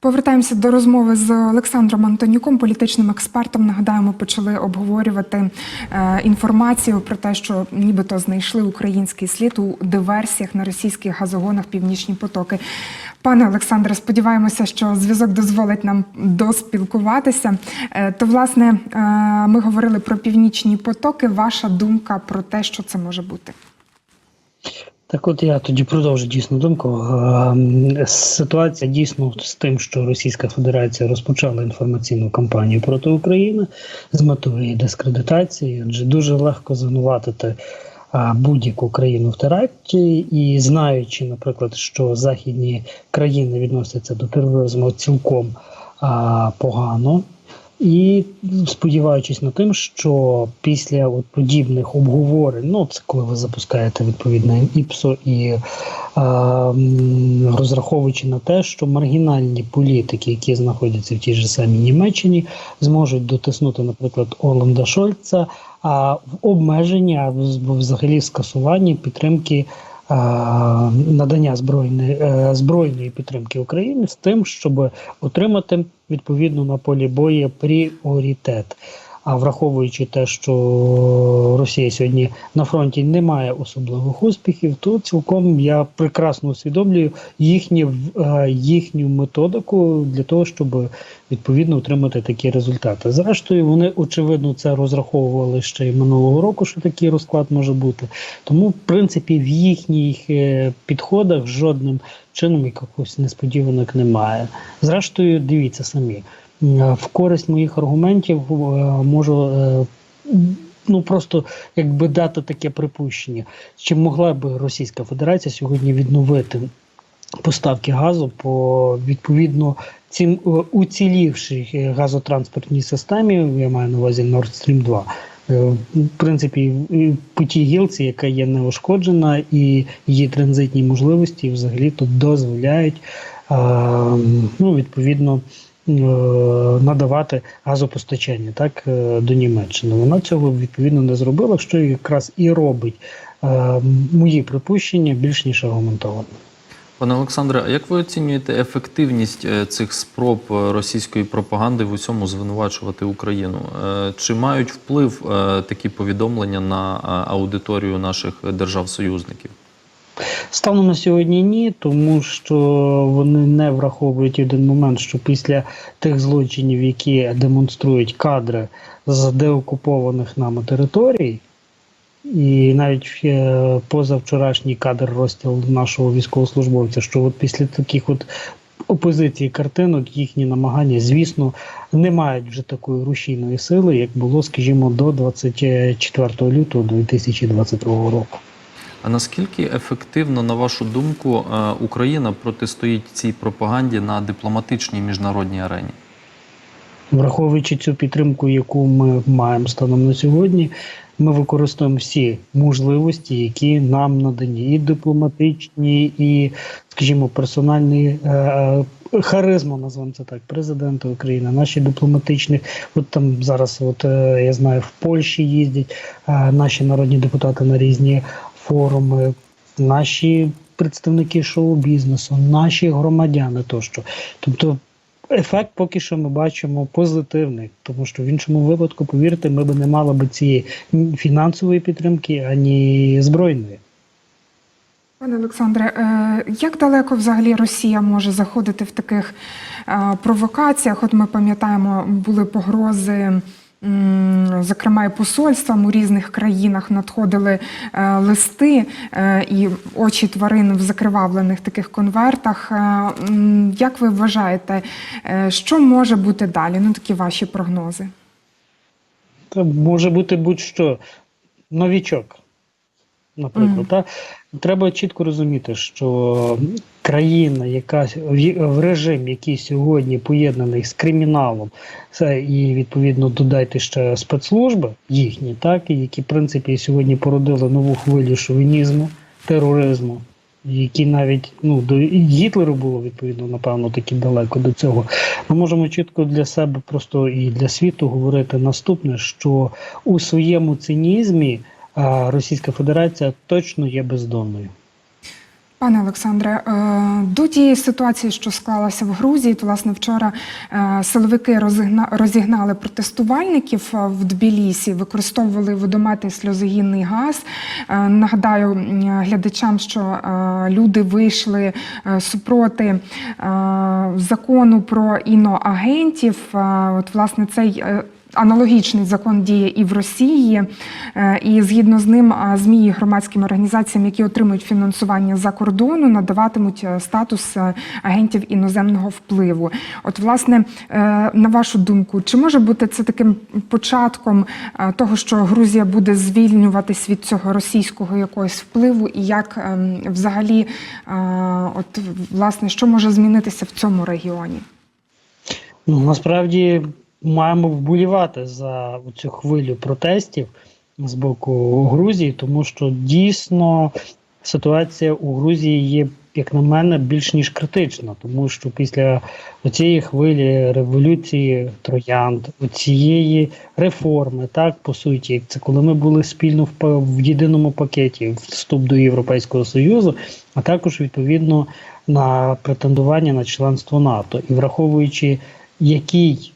Повертаємося до розмови з Олександром Антонюком, політичним експертом. Нагадаємо, почали обговорювати е, інформацію про те, що нібито знайшли український слід у диверсіях на російських газогонах Північні потоки. Пане Олександре, сподіваємося, що зв'язок дозволить нам доспілкуватися. Е, то, власне, е, ми говорили про північні потоки. Ваша думка про те, що це може бути? Так, от я тоді продовжу дійсно думку. Е, Ситуація дійсно з тим, що Російська Федерація розпочала інформаційну кампанію проти України з метою її дискредитації, адже дуже легко звинуватити будь-яку країну в теракті, і знаючи, наприклад, що західні країни відносяться до тероризму цілком а, погано. І сподіваючись на тим, що після от подібних обговорень, ну це коли ви запускаєте відповідне ІПСО і е, розраховуючи на те, що маргінальні політики, які знаходяться в тій же самій Німеччині, зможуть дотиснути, наприклад, Оланда Шольца, а в обмеженні, а в- взагалі в скасуванні підтримки. Надання збройної е, збройної підтримки України з тим, щоб отримати відповідно на полі бою пріоритет. А враховуючи те, що Росія сьогодні на фронті не має особливих успіхів, то цілком я прекрасно усвідомлюю їхні, е, їхню методику для того, щоб відповідно отримати такі результати. Зрештою, вони очевидно це розраховували ще й минулого року, що такий розклад може бути. Тому, в принципі, в їхніх е, підходах жодним чином якихось несподіванок немає. Зрештою, дивіться самі. Е, В користь моїх аргументів е, можу е, ну просто якби дати таке припущення, чи могла б Російська Федерація сьогодні відновити поставки газу по відповідно цим уцілівшій газотранспортній системі, я маю на увазі Nord Stream 2. Е, В принципі, по тій гілці, яка є неушкоджена, і її транзитні можливості взагалі тут дозволяють ну, відповідно надавати газопостачання так, е, до Німеччини. Вона цього відповідно не зробила, що якраз і робить е, мої припущення більш ніж аргументованими. Пане Олександре, а як ви оцінюєте ефективність е, цих спроб е, російської пропаганди в усьому звинувачувати Україну? Е, Чи мають вплив е, такі повідомлення на е, аудиторію наших держав-союзників? Станом на сьогодні ні, тому що вони не враховують один момент, що після тих злочинів, які демонструють кадри з деокупованих нами територій, і навіть е, позавчорашній кадр розстрілу нашого військовослужбовця, що от після таких от опозиції картинок їхні намагання, звісно, не мають вже такої рушійної сили, як було, скажімо, до 24 лютого 2022 року. А наскільки ефективно, на вашу думку, е, Україна протистоїть цій пропаганді на дипломатичній міжнародній арені? Враховуючи цю підтримку, яку ми маємо станом на сьогодні, ми використовуємо всі можливості, які нам надані, і дипломатичні, і, скажімо, персональні е, е, харизма, назвемо це так, президента України, наші дипломатичні. От там зараз, от я знаю, в Польщі їздять наші народні депутати на різні форуми, наші представники шоу-бізнесу, наші громадяни тощо. Тобто Ефект поки що ми бачимо позитивний, тому що в іншому випадку, повірте, ми б не мали б цієї фінансової підтримки, ані збройної. Пане Олександре, е, як далеко взагалі Росія може заходити в таких е, провокаціях? От ми пам'ятаємо, були погрози. Зокрема, і посольствам у різних країнах надходили е, листи е, і очі тварин в закривавлених таких конвертах. Е, Як ви вважаєте, що може бути далі? Ну, такі ваші прогнози. Це може бути будь-що новічок, наприклад. Мгм. Та? Треба чітко розуміти, що країна, яка в- в режим, який сьогодні поєднаний з криміналом, це і відповідно додайте ще спецслужби їхні, так і які в принципі сьогодні породили нову хвилю шовінізму, тероризму. Які навіть ну до Гітлеру було відповідно напевно таки далеко до цього. Ми можемо чітко для себе просто і для світу говорити наступне: що у своєму цинізмі Російська Федерація точно є бездонною. Пане Олександре, е, до тієї ситуації, що склалася в Грузії, то власне вчора е, силовики розігна- розігнали протестувальників е, в Тбілісі, використовували водомети сльозогінний газ. Нагадаю глядачам, що люди вийшли супроти закону про іноагентів. От власне цей. Аналогічний закон діє і в Росії, Е, і згідно з ним ЗМІ і громадським організаціям, які отримують фінансування за кордону, надаватимуть е, статус е, агентів іноземного впливу. От, власне, на вашу думку, чи може бути це таким початком того, що Грузія буде звільнюватись від цього російського якогось впливу, і як ем, взагалі, от власне, що може змінитися в цьому регіоні? Ну насправді маємо вболівати за цю хвилю протестів з боку Грузії, тому що дійсно ситуація у Грузії є, як на мене, більш ніж критична, тому що після цієї хвилі революції троянд, цієї реформи, так по суті, це коли ми були спільно в, в єдиному пакеті вступ до Європейського Союзу, а також відповідно на претендування на членство НАТО, і враховуючи, який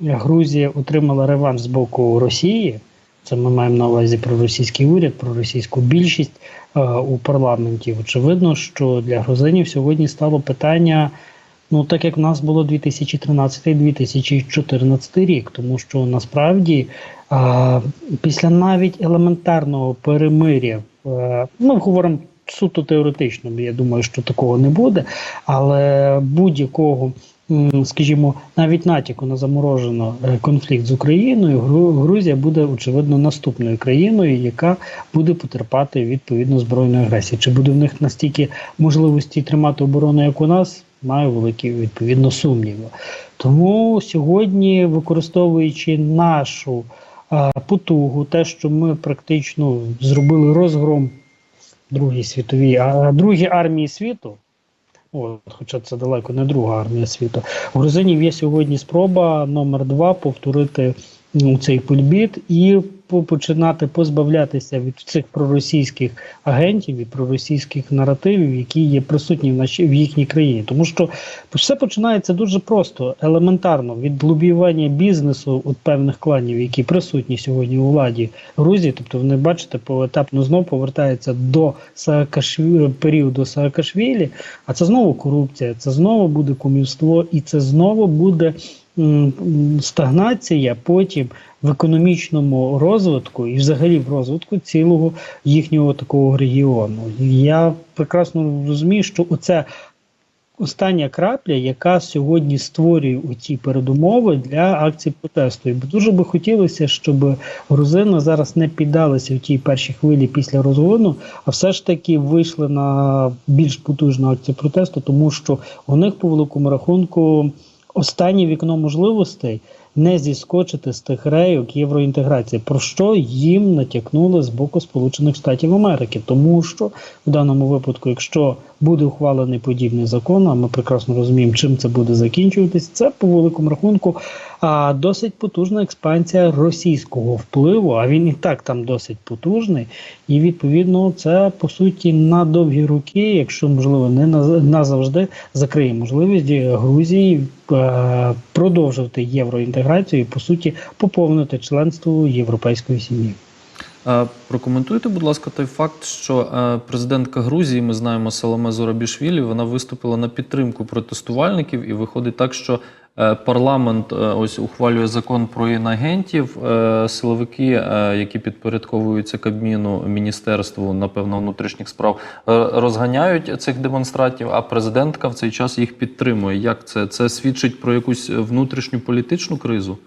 Грузія отримала реванш з боку Росії. Це ми маємо на увазі про російський уряд, про російську більшість е, у парламенті. Очевидно, що для грузинів сьогодні стало питання, ну так як в нас було 2013-2014 рік, тому що насправді е, після навіть елементарного перемиря, е, ми говоримо суто теоретично, я думаю, що такого не буде, але будь-якого скажімо, навіть натяку на заморожено е, конфлікт з Україною, Гру- Грузія буде очевидно наступною країною, яка буде потерпати відповідно збройної агресії. Чи буде в них настільки можливості тримати оборону, як у нас? Маю великі відповідно сумніви. Тому сьогодні, використовуючи нашу е, потугу, те, що ми практично зробили розгром Другій світовій, а другій армії світу. От, хоча це далеко не друга армія світу. В грузинів є сьогодні спроба номер два повторити ну, цей пульбіт і починати позбавлятися від цих проросійських агентів і проросійських наративів, які є присутні в нашій в їхній країні. Тому що все починається дуже просто, елементарно від лобіювання бізнесу от певних кланів, які присутні сьогодні у владі Грузії. Тобто, вони бачите, поетапно знову повертаються до Саакашвілі, періоду Саакашвілі, а це знову корупція, це знову буде кумівство, і це знову буде стагнація потім в економічному розвитку і взагалі в розвитку цілого їхнього такого регіону. Я прекрасно розумію, що оце остання крапля, яка сьогодні створює ці передумови для акцій протесту. І дуже би хотілося, щоб грузини зараз не піддалися в тій першій хвилі після розгону, а все ж таки вийшли на більш потужну акцію протесту, тому що у них по великому рахунку останнє вікно можливостей не зіскочити з тих рейок євроінтеграції, про що їм натякнули з боку Сполучених Штатів Америки, тому що в даному випадку, якщо буде ухвалений подібний закон, а ми прекрасно розуміємо, чим це буде закінчуватись, це по великому рахунку а, досить потужна експансія російського впливу. А він і так там досить потужний, і відповідно це по суті на довгі роки, якщо можливо не на- назавжди, закриє можливість Грузії е, продовжувати євроінтеграцію і по суті поповнити членство європейської сім'ї. Е, Прокоментуйте, будь ласка, той факт, що е, президентка Грузії, ми знаємо Саломе Зорабішвілі, вона виступила на підтримку протестувальників, і виходить так, що е, парламент ось ухвалює закон про інагентів. Силовики, які підпорядковуються Кабміну, міністерству, напевно, внутрішніх справ, розганяють цих демонстрантів, а президентка в цей час їх підтримує. Як це? Це свідчить про якусь внутрішню політичну кризу?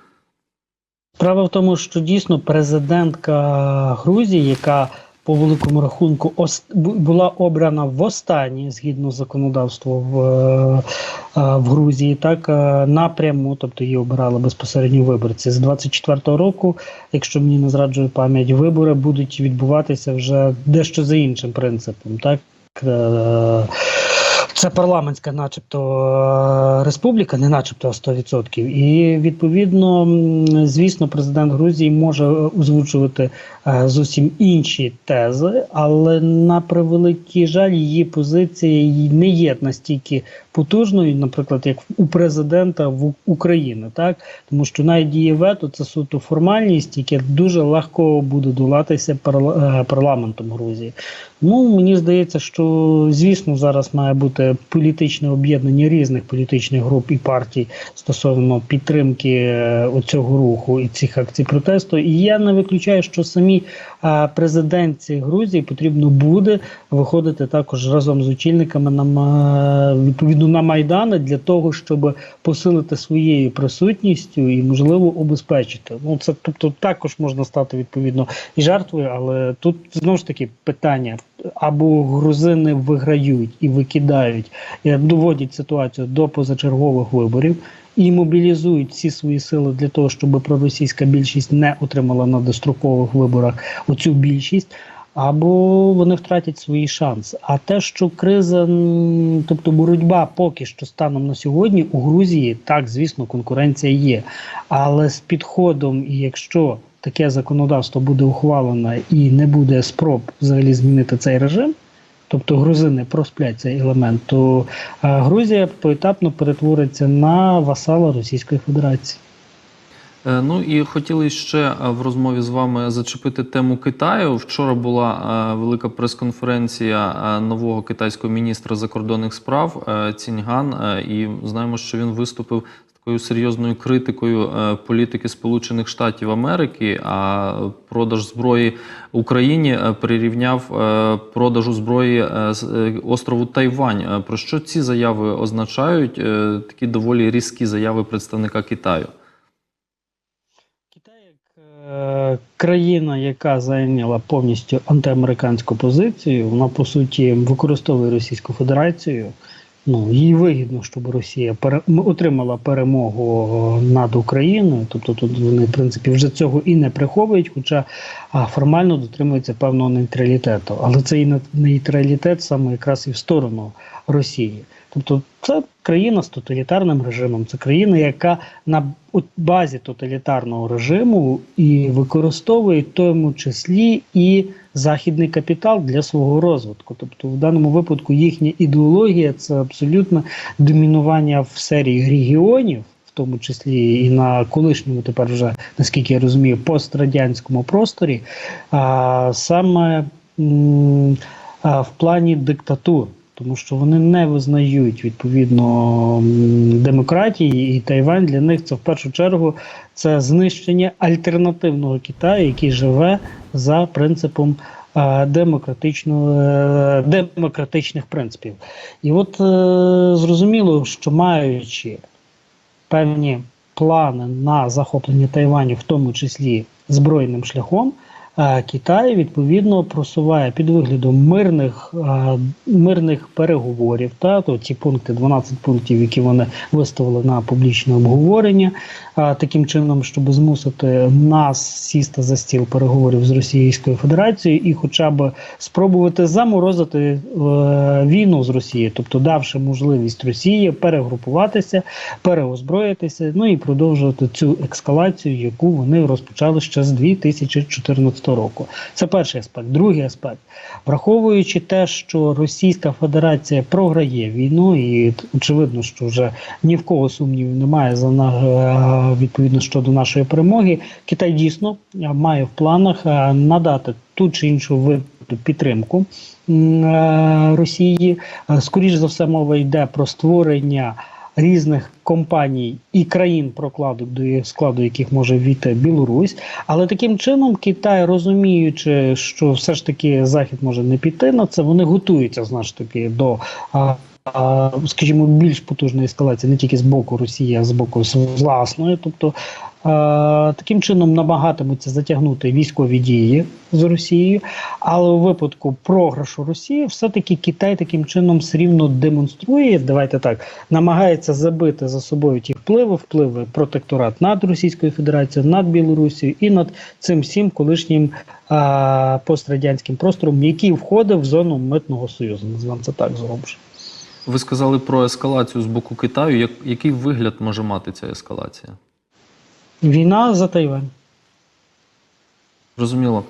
Справа в тому, що дійсно президентка Грузії, яка по великому рахунку була обрана востаннє згідно законодавства в, е, е, в Грузії, так е, напряму, тобто її обирали безпосередньо виборці з 24-го року. Якщо мені не зраджує пам'ять, вибори будуть відбуватися вже дещо за іншим принципом, так. Це парламентська, начебто, е, республіка, не начебто 100%. І відповідно, звісно, президент Грузії може озвучувати е, зовсім інші тези, але на превеликий жаль, її позиція не є настільки потужною, наприклад, як у президента в України, так тому що навіть діє вето це суто формальність, яке дуже легко буде долатися е, парламентом Грузії. Ну мені здається, що звісно зараз має бути політичне об'єднання різних політичних груп і партій стосовно підтримки е, оцього руху і цих акцій протесту. І я не виключаю, що самі е, президентці Грузії потрібно буде виходити також разом з очільниками на відповідно на майдани для того, щоб посилити своєю присутністю і можливо обезпечити. Ну це тобто також можна стати відповідно і жертвою, але тут знову ж таки питання. Або грузини виграють і викидають, і доводять ситуацію до позачергових виборів і мобілізують всі свої сили для того, щоб проросійська більшість не отримала на дострокових виборах оцю більшість. Або вони втратять свої шанси. А те, що криза, тобто боротьба поки що станом на сьогодні у Грузії, так звісно, конкуренція є. Але з підходом, якщо таке законодавство буде ухвалено і не буде спроб взагалі змінити цей режим, тобто грузини просплять цей елемент, то е, Грузія поетапно перетвориться на васала Російської Федерації. Е, Ну і хотіли ще е, в розмові з вами зачепити тему Китаю. Вчора була велика прес-конференція нового китайського міністра закордонних справ Ціньган, і знаємо, що він виступив з такою серйозною критикою е, політики Сполучених Штатів Америки. А продаж зброї Україні е, прирівняв е, продажу зброї острову Тайвань. Про що ці заяви означають? Такі доволі різкі заяви представника Китаю. Китай як країна, яка зайняла повністю антиамериканську позицію, вона по суті використовує Російську Федерацію. Ну їй вигідно, щоб Росія отримала перемогу над Україною. Тобто тут вони в принципі вже цього і не приховують, хоча формально дотримуються певного нейтралітету. Але цей нейтралітет саме якраз і в сторону Росії. Тобто це країна з тоталітарним режимом, це країна, яка на базі тоталітарного режиму і використовує в тому числі і західний капітал для свого розвитку. Тобто, в даному випадку їхня ідеологія це абсолютно домінування в серії регіонів. В тому числі і на колишньому, тепер вже наскільки я розумію, пострадянському просторі, а саме а, в плані диктатур, тому що вони не визнають відповідно демократії, і Тайвань для них це в першу чергу це знищення альтернативного Китаю, який живе за принципом е, демократичного е, демократичних принципів. І от е, зрозуміло, що маючи певні плани на захоплення Тайваню, в тому числі збройним шляхом. Китай відповідно просуває під виглядом мирних мирних переговорів. Та то ці пункти, 12 пунктів, які вони виставили на публічне обговорення, таким чином, щоб змусити нас сісти за стіл переговорів з Російською Федерацією і, хоча б спробувати заморозити е, війну з Росією, тобто давши можливість Росії перегрупуватися, переозброїтися, ну і продовжувати цю ескалацію, яку вони розпочали ще з 2014 року. Це перший аспект. Другий аспект, враховуючи те, що Російська Федерація програє війну, і очевидно, що вже ні в кого сумнівів немає за на е, відповідно щодо нашої перемоги. Китай дійсно е, має в планах е, надати ту чи іншу виду підтримку Росії. Скоріш за все, мова йде про створення різних компаній і країн прокладок, до складу яких може війти Білорусь. Але таким чином Китай, розуміючи, що все ж таки Захід може не піти на це, вони готуються знову ж таки до. Скажімо, більш потужної ескалації не тільки з боку Росії, а з боку власної. Тобто таким чином намагатимуться затягнути військові дії з Росією, але у випадку програшу Росії, все-таки Китай таким чином все рівно демонструє. Давайте так намагається забити за собою ті впливи, впливи протекторат над Російською Федерацією, над Білорусією і над цим всім колишнім а, пострадянським простором, який входив в зону митного союзу. Називаємо це так зробиш. Ви сказали про ескалацію з боку Китаю. Як, який вигляд може мати ця ескалація? Війна за Тайвань. Розуміло.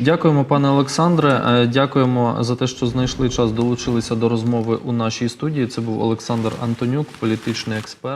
Дякуємо, пане Олександре. Е, Дякуємо за те, що знайшли час, долучилися до розмови у нашій студії. Це був Олександр Антонюк, політичний експерт.